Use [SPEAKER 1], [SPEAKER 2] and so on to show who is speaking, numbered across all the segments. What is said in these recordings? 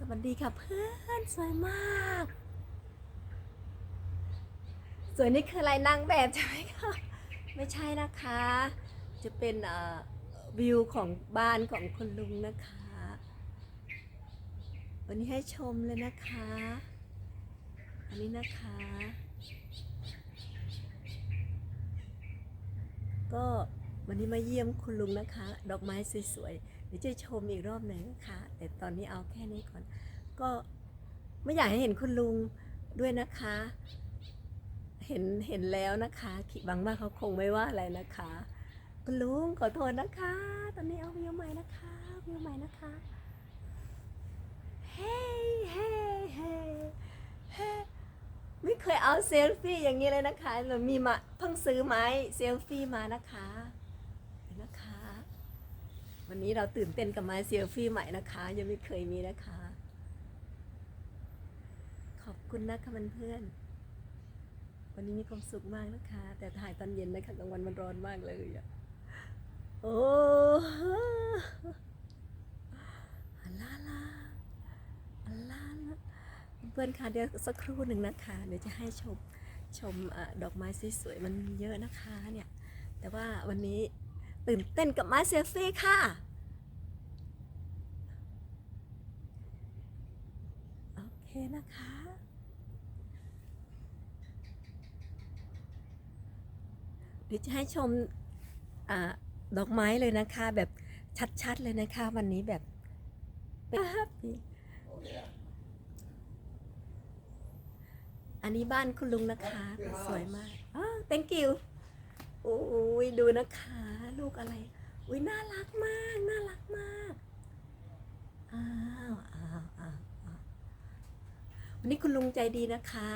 [SPEAKER 1] สวัสดีค่ะเพื่อนสวยมาก สวยนี่คืออะไรนางแบบใช่ไหมคะไม่ใช่นะคะ จะเป็นวิวของบ้านของคุณลุงนะคะ วันนี้ให้ชมเลยนะคะ อันนี้นะคะ ก็วันนี้มาเยี่ยมคุณลุงนะคะ ดอกไม้สวยๆ เดี๋ยวจะชมอีกรอบหนึ่งนะคะแต่ตอนนี้เอาแค่นี้ก่อน ก็ไม่อยากให้เห็นคุณลุงด้วยนะคะ เห็นเห็นแล้วนะคะคิดหวังว่าเขาคงไม่ว่าอะไรนะคะ คุณลุงขอโทษนะคะ ตอนนี้เอาวิวใหม่นะคะวิวใหม่นะคะเฮ้เฮ้เฮ้เฮ้ไม่เคยเอาเซลฟี่อย่างนี้เลยนะคะเรามีมาเพิ่งซื้อไม้เซลฟี่มานะคะ วันนี้เราตื่นเต้นกับไม้เซลฟี่ใหม่นะคะ ยังไม่เคยมีนะคะ ขอบคุณนะคะเพื่อนๆวันนี้มีความสุขมากนะคะ แต่ถ่ายตอนเย็นนะคะกลางวันมันร้อนมากเลยอะโอ้อัลลาลาอัลลาลาเพื่อนค่ะเดี๋ยวสักครู่หนึ่งนะคะ เดี๋ยวจะให้ชมชมอดอกไม้สวยๆมันเยอะนะคะเนี่ย แต่ว่าวันนี้ ตื่นเต้นกับม้เซลฟี่ค่ะ โอเคนะคะเดี๋ยวจะให้ชมอดอกไม้เลยนะคะ แบบชัดๆเลยนะคะ วันนี้แบบเป็นอันนี้บ้านคุณลุงนะคะ สวยมากอ thank you โอ้ยดูนะคะ ลูกอะไร อุ้ยน่ารักมาก น่ารักมากอ้าวอ้าวอ้าวอ้าววันนี้คุณลุงใจดีนะคะ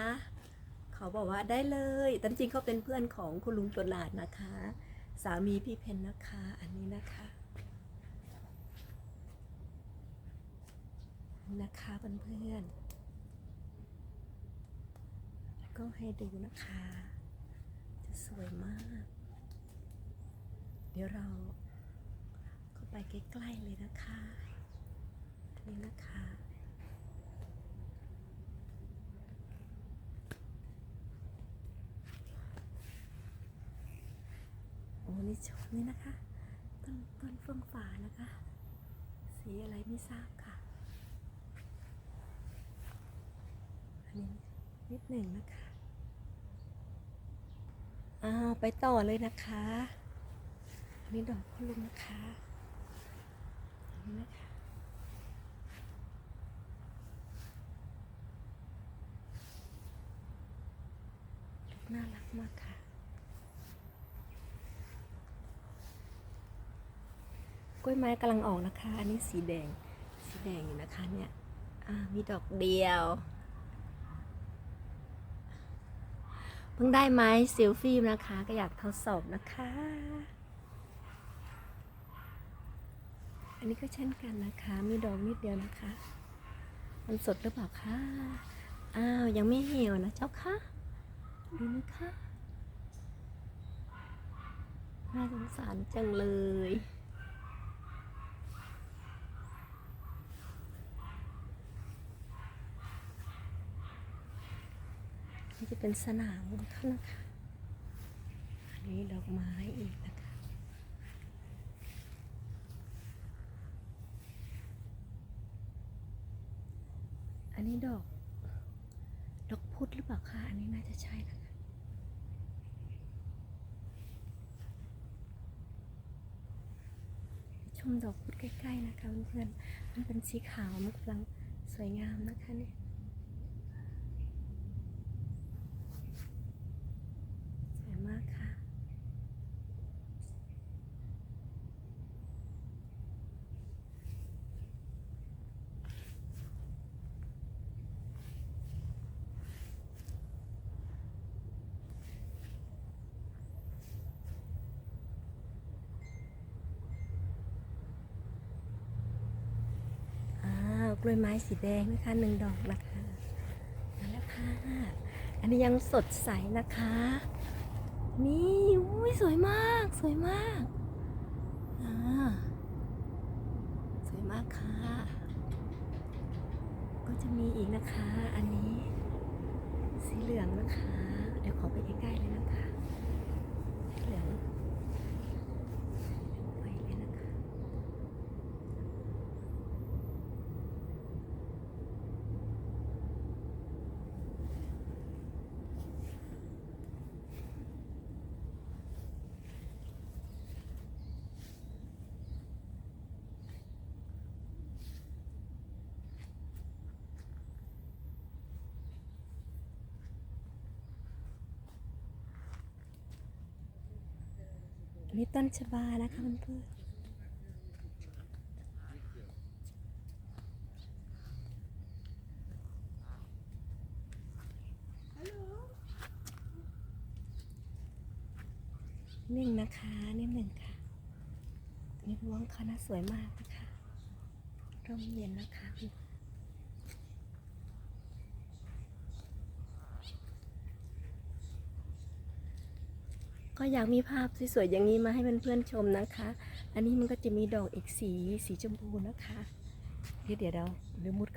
[SPEAKER 1] เขาบอกว่าได้เลยแต่จริงเขาเป็นเพื่อนของคุณลุงตัวหลาดนะคะ สามีพี่เพนนะคะ อันนี้นะคะนะคะเพื่อนๆแล้วก็ให้ดูนะคะ จะสวยมาก เดี๋ยวเราเข้าไปใกล้ๆเลยนะคะอันนี้นะคะโอ้นี่ชมนี่นะคะต้นต้นเฟื่องฟ้านะคะ สีอะไรไม่ทราบค่ะ อันนี้นิดหนึ่งนะคะ อ้าว ไปต่อเลยนะคะ นนี้ดอกคุณลุงนะคะนนี้นะคะน่ารักมากค่ะกล้วยไม้กำลังออกนะคะ อันนี้สีแดง สีแดงอยู่นะคะเนี่ยมีดอกเดียว เพิ่งได้ไม้เซลฟี่นะคะ ก็อยากทดสอบนะคะ อันนี้ก็เช่นกันนะคะ มีดอกนิดเดียวนะคะ มันสดหรือเปล่าคะ อ้าว ยังไม่เหี่ยวนะเจ้าคะดูนะคะน่าสงสารจังเลยนี่จะเป็นสนามของเขานะคะ อันนี้ดอกไม้อีกนะคะ อั นนี้ดอก ดอกพุธหรือเปล่าคะ อันนี้น่าจะใช่นะคะชมดอกพุธใกล้ๆนะคะเพื่อนๆ มันเป็นสีขาวมันกำลังสวยงามนะคะเนี่ย สวยมากค่ะ อ้าว กล้วยไม้สีแดงนะคะหนึ่งดอกนะคะนั่นแหละค่ะ อันนี้ยังสดใสนะคะ นี่อุ้ยสวยมาก สวยมากอ่าสวยมากค่ะ ก็จะมีอีกนะคะ อันนี้สีเหลืองนะคะ เดี๋ยวขอไปใกล้ๆเลยนะคะสีเหลืองไปเลยนะคะ อันนี้ต้นชบานะคะเพื่อนๆนิ่งนะคะนิดหนึ่งค่ะนี่ร้วงคณะสวยมากนะคะร่มเย็นนะคะ ก็อยากมีภาพสวยๆอย่างนี้มาให้เพื่อนๆชมนะคะ อันนี้มันก็จะมีดอกอีกสีสีชมพูนะคะ เดี๋ยวเดี๋ยวเราเดี๋ยวมุด